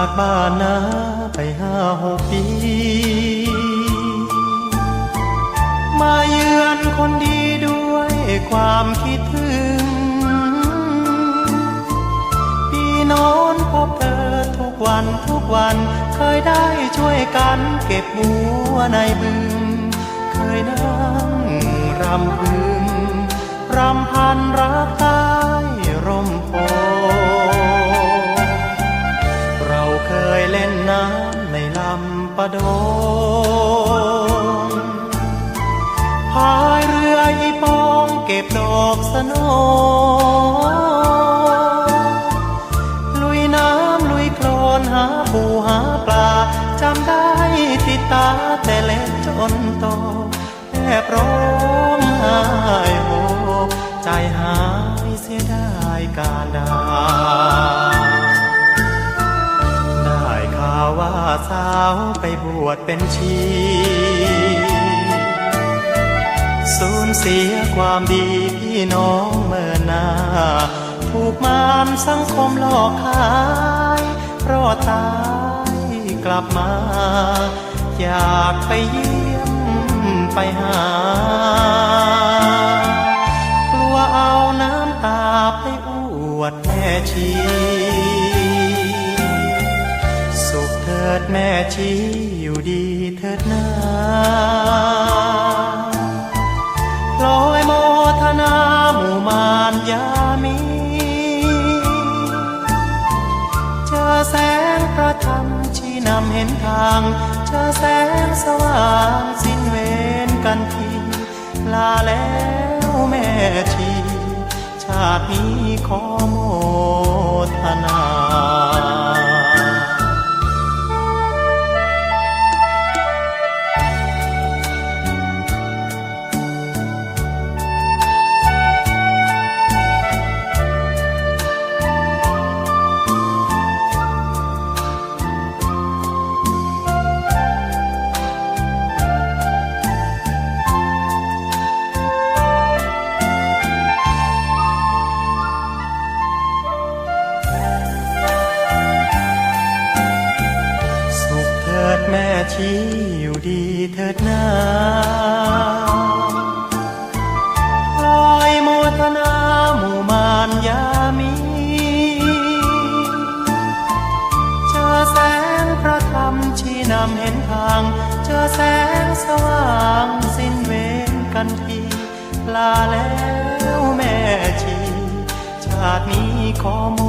จากบ้านนาไปห้าหกปี มาเยือนคนดีด้วยความคิดถึง ปีโนอนพบเธอทุกวันทุกวันเคยได้ช่วยกันเก็บบัวในบึง เคยนั่งรำพึงรำพันรักใต้ ปะโดงพายเรืออีปองเก็บดอกสโนลุยน้ำลุยโคลนหาปูหาปลาจำได้ติดตาแต่เล็กจนโตแอบร้องไห้โฮใจหายเสียได้การดา สาวไปบวชเป็นชี สูญเสียความดีพี่น้องเมื่อนาถูกมารสังคมหลอกขายรอดตายกลับมา อยากไปเยี่ยมไปหา กลัวเอาน้ำตาไปอวดแม่ชี ถิดแม่ชีอยู่ดีเถิดนาลอยโมทนาหมู่มารยามีเจอแสงพระธรรมชี้นำเห็นทางเจอแสงสว่างสิ้นเวรกันทีลาแล้วแม่ชี ชาตินี้ขอโมทนา แม่ชีอยู่ดีเถิดนาลอยโมทนาหมู่มารยามีเจอแสงพระธรรมชี้นำเห็นทาง เจอแสงสว่างสิ้นเวรกันทีลาแล้วแม่ชี ชาตินี้ขอโม